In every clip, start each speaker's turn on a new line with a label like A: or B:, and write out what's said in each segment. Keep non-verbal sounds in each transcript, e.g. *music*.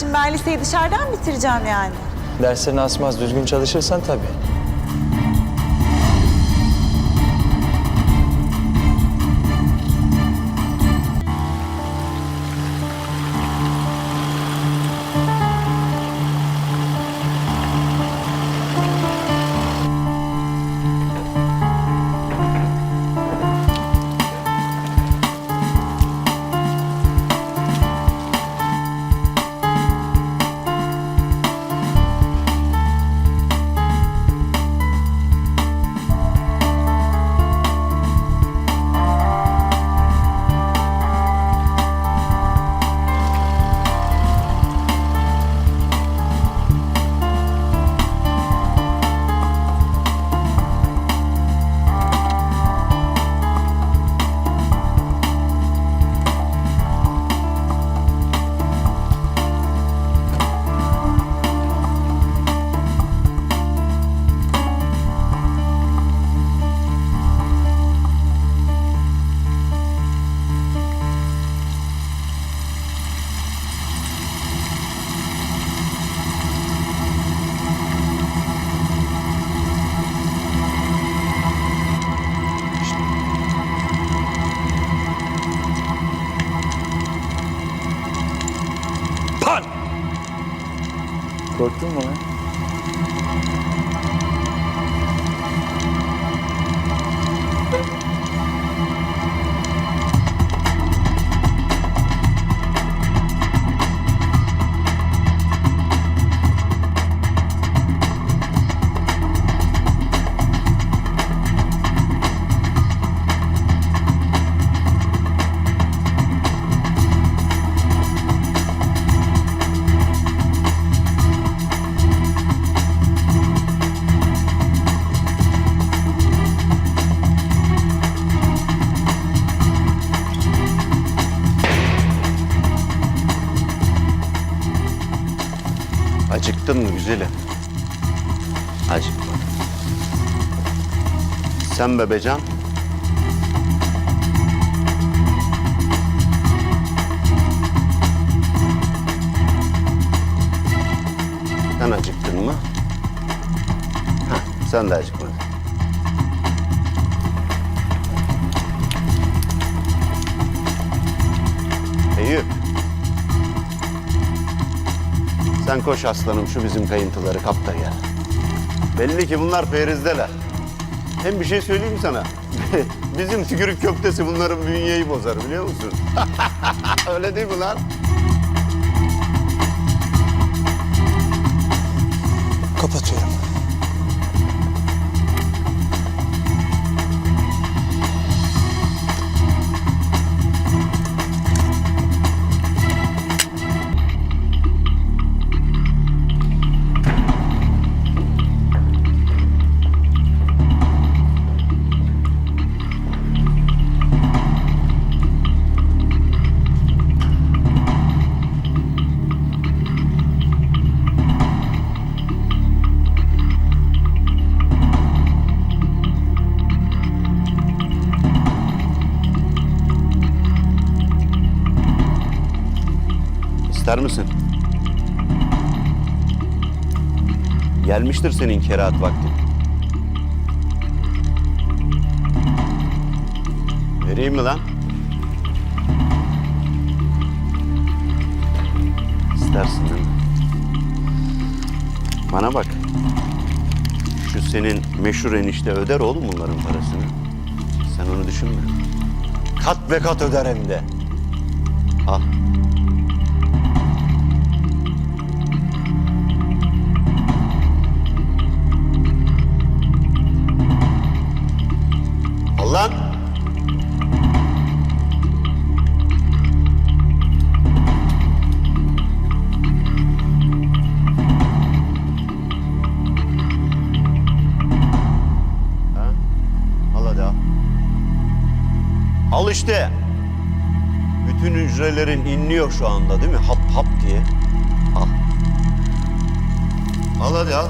A: Şimdi ben liseyi dışarıdan bitireceğim yani.
B: Derslerini asmaz düzgün çalışırsan tabii. Korktun mu lan?
C: Acıktın mı güzelim? Acıkmadım. Sen bebecan? Sen acıktın mı? Heh, sen de acıkmadın. Sen koş aslanım şu bizim kayıntıları kap da gel. Belli ki bunlar perizdeler. Hem bir şey söyleyeyim sana? *laughs* bizim tükürük köftesi bunların bünyeyi bozar biliyor musun? *laughs* Öyle değil mi lan?
B: Kapatıyorum.
C: İster misin? Gelmiştir senin kerahat vaktin. Vereyim mi lan? İstersin değil mi? Bana bak. Şu senin meşhur enişte öder oğlum bunların parasını. Sen onu düşünme. Kat ve kat öder hem de. Al. Al lan. Ha? Al hadi al. Al işte. Bütün hücrelerin inliyor şu anda değil mi? Hap hap diye. Al. Al hadi al.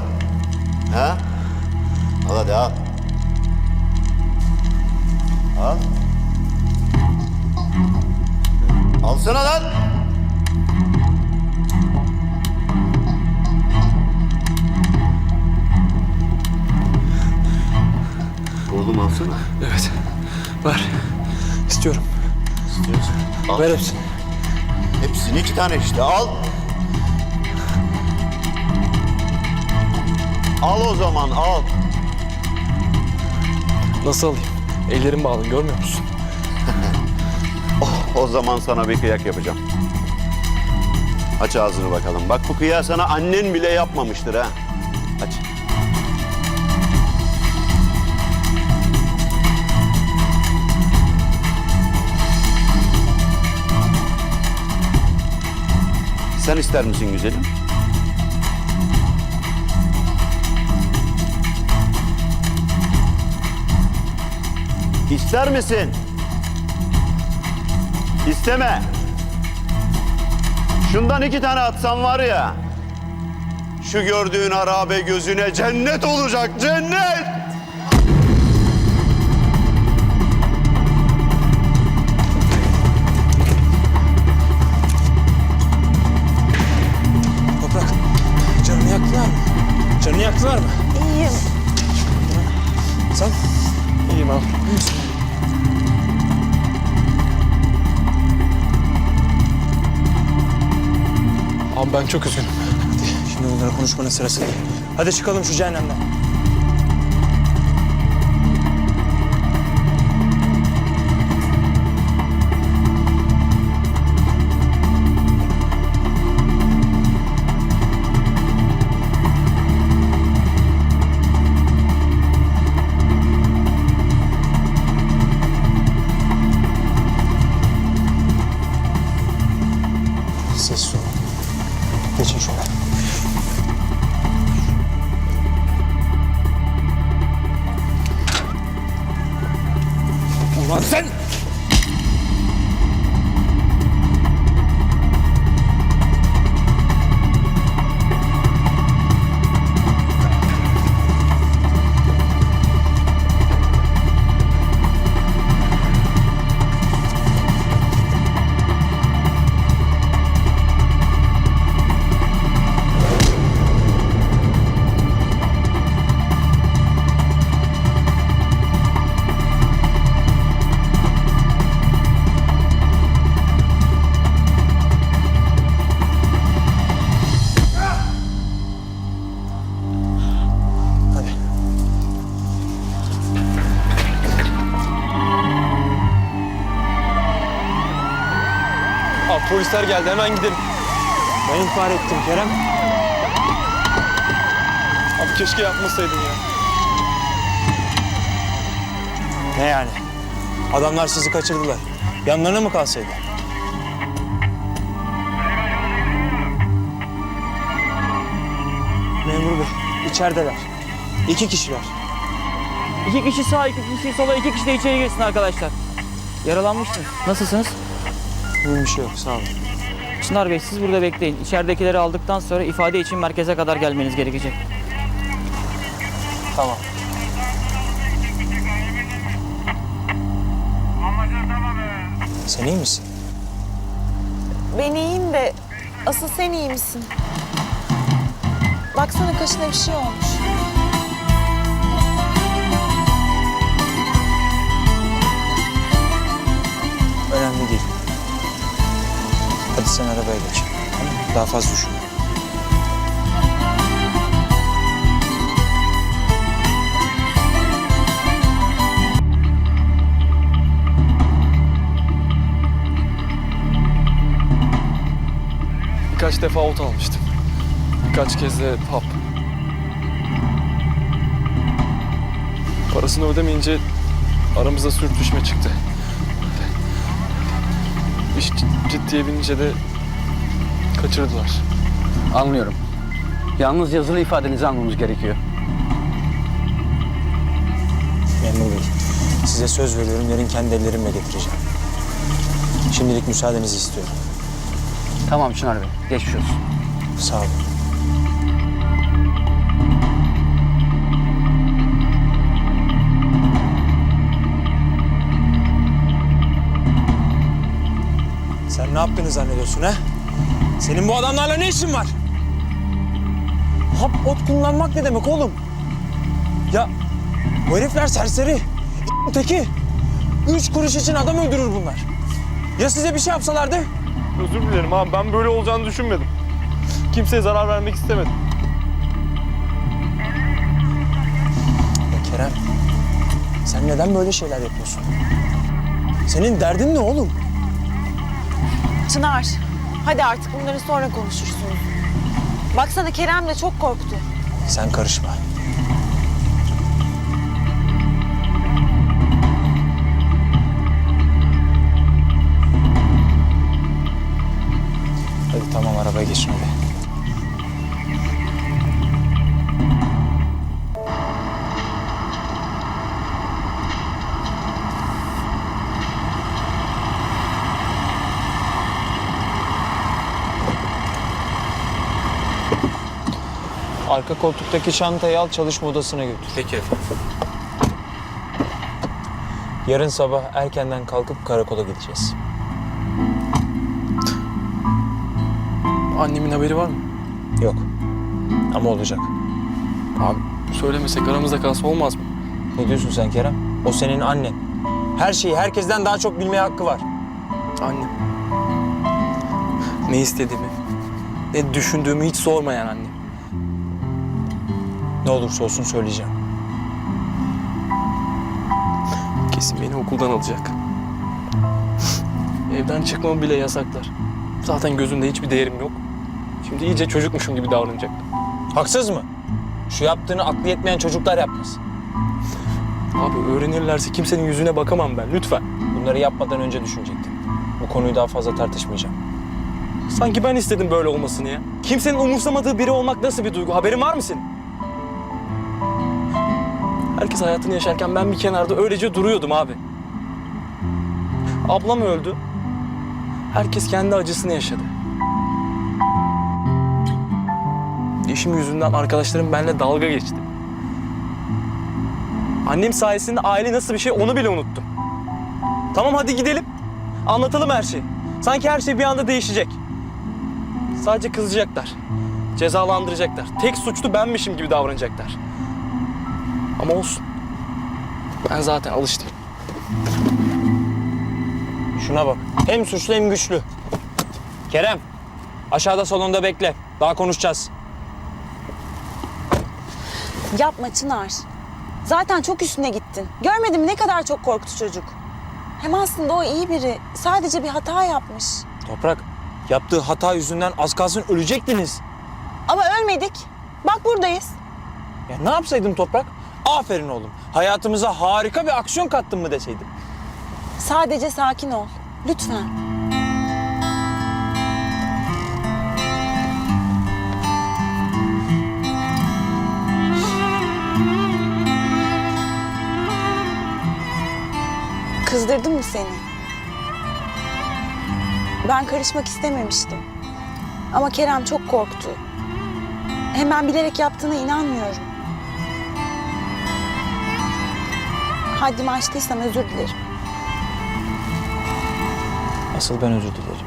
C: Ha? Al hadi al. Al. Alsana lan. Oğlum alsana.
B: Evet. Var. İstiyorum.
C: İstiyorsun. Al.
B: Ver hepsini.
C: Hepsini iki tane işte. Al. Al o zaman al.
B: Nasıl alayım? Ellerim bağlı görmüyor musun? *laughs*
C: O zaman sana bir kıyak yapacağım. Aç ağzını bakalım. Bak bu kıyağı sana annen bile yapmamıştır ha. Aç. Sen ister misin güzelim? İster misin? İsteme. Şundan iki tane atsan var ya. Şu gördüğün harabe gözüne cennet olacak cennet.
B: Toprak. Canını yaktılar mı? Canını yaktılar mı?
A: İyiyim.
B: Sen? İyiyim abi. Abi ben çok üzgünüm. Şimdi bunları konuşmanın sırası değil. Hadi çıkalım şu cehennemden. Polisler geldi hemen gidelim. Ben ihbar ettim Kerem. Abi keşke yapmasaydın ya. Ne yani? Adamlar sizi kaçırdılar. Yanlarına mı kalsaydı? Memur bey, içerideler. İki kişiler.
D: İki kişi sağ, iki kişi sola, iki kişi de içeri girsin arkadaşlar. Yaralanmışsınız. Nasılsınız?
B: Bir şey yok, sağ olun.
D: Çınar Bey siz burada bekleyin. İçeridekileri aldıktan sonra ifade için merkeze kadar gelmeniz gerekecek.
B: Tamam. Sen iyi misin?
A: Ben iyiyim de asıl sen iyi misin? Baksana kaşına bir şey olmuş.
B: Önemli. Hadi sen arabaya geç. Daha fazla düşünme.
E: Birkaç defa ot almıştım. Birkaç kez de hap. Parasını ödemeyince aramızda sürtüşme çıktı. İş cid- ciddiye binince de kaçırdılar.
F: Anlıyorum. Yalnız yazılı ifadenizi almamız gerekiyor.
B: Memur Bey, size söz veriyorum yarın kendi ellerimle getireceğim. Şimdilik müsaadenizi istiyorum.
F: Tamam Çınar Bey, geçmiş olsun.
B: Sağ olun. Sen ne yaptığını zannediyorsun ha? Senin bu adamlarla ne işin var? Hap ot kullanmak ne demek oğlum? Ya bu herifler serseri. Öteki. Üç kuruş için adam öldürür bunlar. Ya size bir şey yapsalardı?
E: Özür dilerim abi ben böyle olacağını düşünmedim. Kimseye zarar vermek istemedim.
B: Ya Kerem, sen neden böyle şeyler yapıyorsun? Senin derdin ne oğlum?
A: Çınar, hadi artık bunları sonra konuşursunuz. Baksana Kerem de çok korktu.
B: Sen karışma. Hadi tamam arabaya geçin hadi. Arka koltuktaki çantayı al çalışma odasına götür.
E: Peki efendim.
B: Yarın sabah erkenden kalkıp karakola gideceğiz.
E: Annemin haberi var mı?
B: Yok. Ama olacak.
E: Abi söylemesek aramızda kalsa olmaz mı?
B: Ne diyorsun sen Kerem? O senin annen. Her şeyi herkesten daha çok bilmeye hakkı var.
E: Annem. Ne istediğimi, ne düşündüğümü hiç sormayan annem.
B: Ne olursa olsun söyleyeceğim.
E: Kesin beni okuldan alacak. Evden çıkmamı bile yasaklar. Zaten gözünde hiçbir değerim yok. Şimdi iyice çocukmuşum gibi davranacak.
B: Haksız mı? Şu yaptığını aklı yetmeyen çocuklar yapmaz.
E: Abi öğrenirlerse kimsenin yüzüne bakamam ben lütfen.
B: Bunları yapmadan önce düşünecektin. Bu konuyu daha fazla tartışmayacağım.
E: Sanki ben istedim böyle olmasını ya. Kimsenin umursamadığı biri olmak nasıl bir duygu? Haberin var mı senin? Herkes hayatını yaşarken ben bir kenarda öylece duruyordum abi. Ablam öldü. Herkes kendi acısını yaşadı. Eşim yüzünden arkadaşlarım benimle dalga geçti. Annem sayesinde aile nasıl bir şey onu bile unuttum. Tamam hadi gidelim. Anlatalım her şeyi. Sanki her şey bir anda değişecek. Sadece kızacaklar. Cezalandıracaklar. Tek suçlu benmişim gibi davranacaklar. Ama olsun. Ben zaten alıştım.
B: Şuna bak. Hem suçlu hem güçlü. Kerem, aşağıda salonda bekle. Daha konuşacağız.
A: Yapma Çınar. Zaten çok üstüne gittin. Görmedin mi ne kadar çok korktu çocuk. Hem aslında o iyi biri. Sadece bir hata yapmış.
B: Toprak, yaptığı hata yüzünden az kalsın ölecektiniz.
A: Ama ölmedik. Bak buradayız.
B: Ya ne yapsaydım Toprak? Aferin oğlum. Hayatımıza harika bir aksiyon kattın mı deseydim.
A: Sadece sakin ol. Lütfen. Kızdırdım mı seni? Ben karışmak istememiştim. Ama Kerem çok korktu. Hem ben bilerek yaptığına inanmıyorum. Haddimi aştıysam özür dilerim.
B: Asıl ben özür dilerim.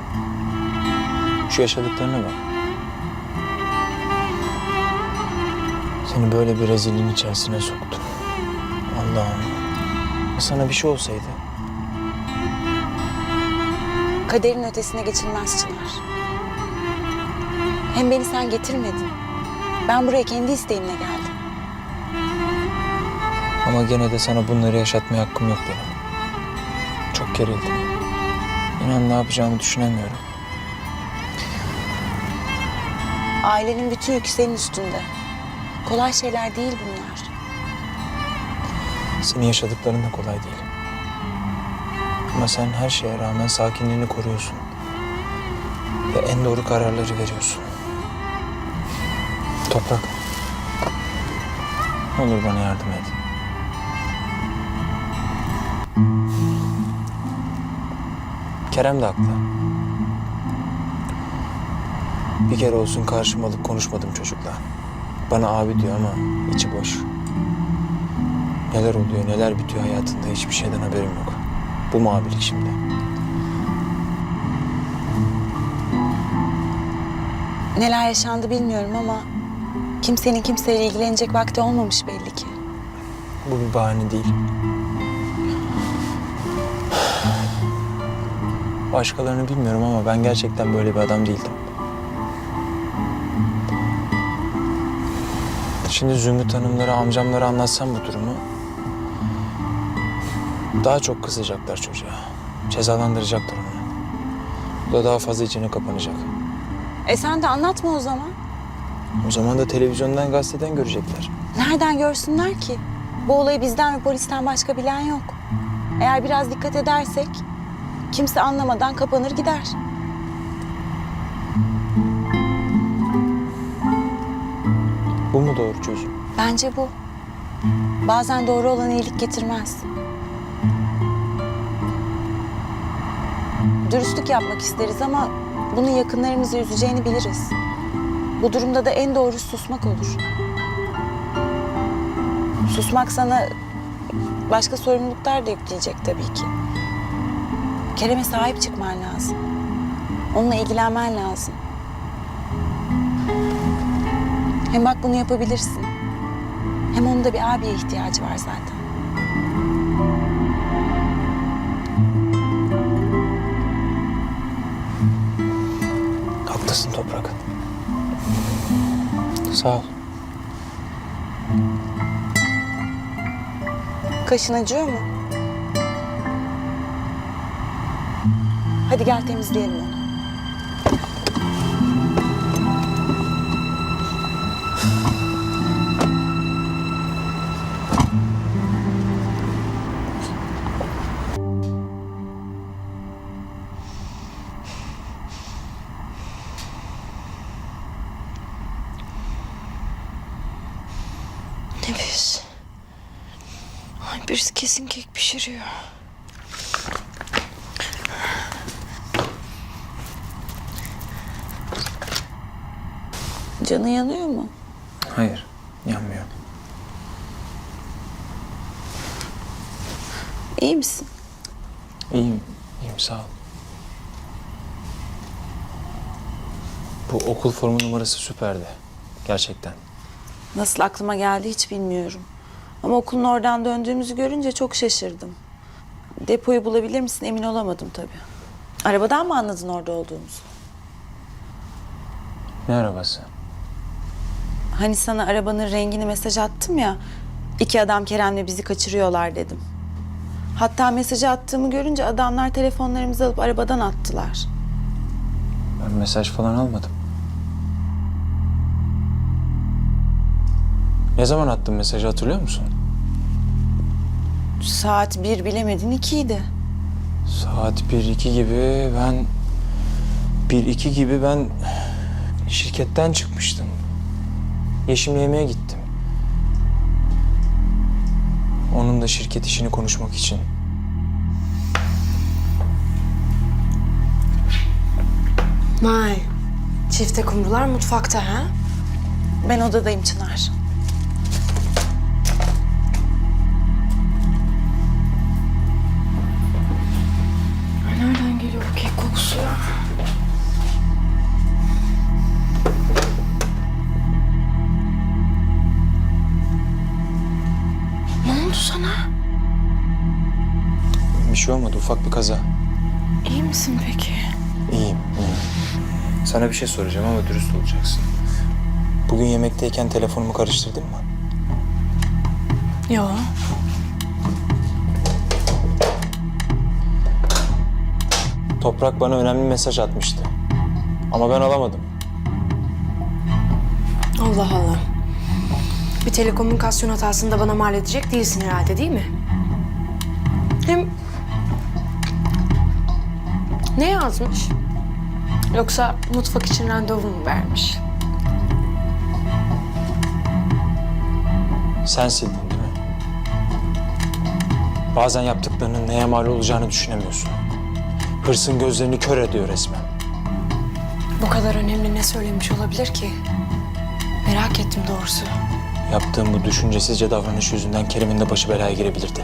B: Şu yaşadıklarına bak. Seni böyle bir rezilliğin içerisine soktum. Allah'ım. Ya Sana bir şey olsaydı
A: Kaderin ötesine geçilmez Çınar. Hem beni sen getirmedin. Ben buraya kendi isteğimle geldim.
B: Ama gene de sana bunları yaşatmaya hakkım yok benim. Çok gerildim. İnan ne yapacağımı düşünemiyorum.
A: Ailenin bütün yükü senin üstünde. Kolay şeyler değil bunlar.
B: Senin yaşadıkların da kolay değil. Ama sen her şeye rağmen sakinliğini koruyorsun. Ve en doğru kararları veriyorsun. Toprak. Ne olur bana yardım et. Kerem de haklı. Bir kere olsun karşıma alıp konuşmadım çocukla. Bana abi diyor ama içi boş. Neler oluyor, neler bitiyor hayatında hiçbir şeyden haberim yok. Bu mu abilik şimdi?
A: Neler yaşandı bilmiyorum ama kimsenin kimseyle ilgilenecek vakti olmamış belli ki.
B: Bu bir bahane değil. Başkalarını bilmiyorum ama ben gerçekten böyle bir adam değildim. Şimdi Zümrüt Hanımlara, amcamlara anlatsam bu durumu... ...daha çok kızacaklar çocuğa. Cezalandıracaklar onu. Bu da daha fazla içine kapanacak.
A: E sen de anlatma o zaman.
B: O zaman da televizyondan, gazeteden görecekler.
A: Nereden görsünler ki? Bu olayı bizden ve polisten başka bilen yok. Eğer biraz dikkat edersek kimse anlamadan kapanır gider.
B: Bu mu doğru çözüm?
A: Bence bu. Bazen doğru olan iyilik getirmez. Dürüstlük yapmak isteriz ama bunun yakınlarımızı üzeceğini biliriz. Bu durumda da en doğrusu susmak olur. Susmak sana başka sorumluluklar da yükleyecek tabii ki. Kerem'e sahip çıkman lazım. Onunla ilgilenmen lazım. Hem bak bunu yapabilirsin. Hem onun da bir abiye ihtiyacı var zaten.
B: Haklısın Toprak. Sağ ol.
A: Kaşın acıyor mu? Hadi gel temizleyelim onu.
G: Nefis. Ay birisi kesin kek pişiriyor.
A: Canı yanıyor mu?
B: Hayır, yanmıyor.
A: İyi misin?
B: İyiyim, iyiyim sağ ol. Bu okul formu numarası süperdi. Gerçekten.
A: Nasıl aklıma geldi hiç bilmiyorum. Ama okulun oradan döndüğümüzü görünce çok şaşırdım. Depoyu bulabilir misin emin olamadım tabii. Arabadan mı anladın orada olduğumuzu?
B: Ne arabası?
A: Hani sana arabanın rengini mesaj attım ya. İki adam Kerem'le bizi kaçırıyorlar dedim. Hatta mesajı attığımı görünce adamlar telefonlarımızı alıp arabadan attılar.
B: Ben mesaj falan almadım. Ne zaman attın mesajı hatırlıyor musun?
A: Saat bir bilemedin ikiydi.
B: Saat 1-2 gibi ben... 1-2 gibi ben şirketten çıkmıştım. Yeşim'le yemeğe gittim. Onun da şirket işini konuşmak için.
G: Vay. Çifte kumrular mutfakta ha?
A: Ben odadayım Çınar.
G: Nereden geliyor bu kek kokusu ya? Sana?
B: Bir şey olmadı, ufak bir kaza.
G: İyi misin peki?
B: İyiyim, iyiyim. Sana bir şey soracağım ama dürüst olacaksın. Bugün yemekteyken telefonumu karıştırdın mı?
G: Yo.
B: Toprak bana önemli mesaj atmıştı. Ama ben alamadım.
G: Allah Allah. Bir telekomünikasyon hatasını da bana mal edecek değilsin herhalde değil mi? Hem... Ne yazmış? Yoksa mutfak için randevu mu vermiş?
B: Sen sildin değil mi? Bazen yaptıklarının neye mal olacağını düşünemiyorsun. Hırsın gözlerini kör ediyor resmen.
G: Bu kadar önemli ne söylemiş olabilir ki? Merak ettim doğrusu.
B: Yaptığım bu düşüncesizce davranış yüzünden Kerim'in de başı belaya girebilirdi.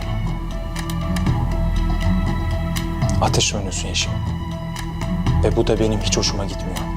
B: Ateş oynuyorsun Yeşim. Ve bu da benim hiç hoşuma gitmiyor.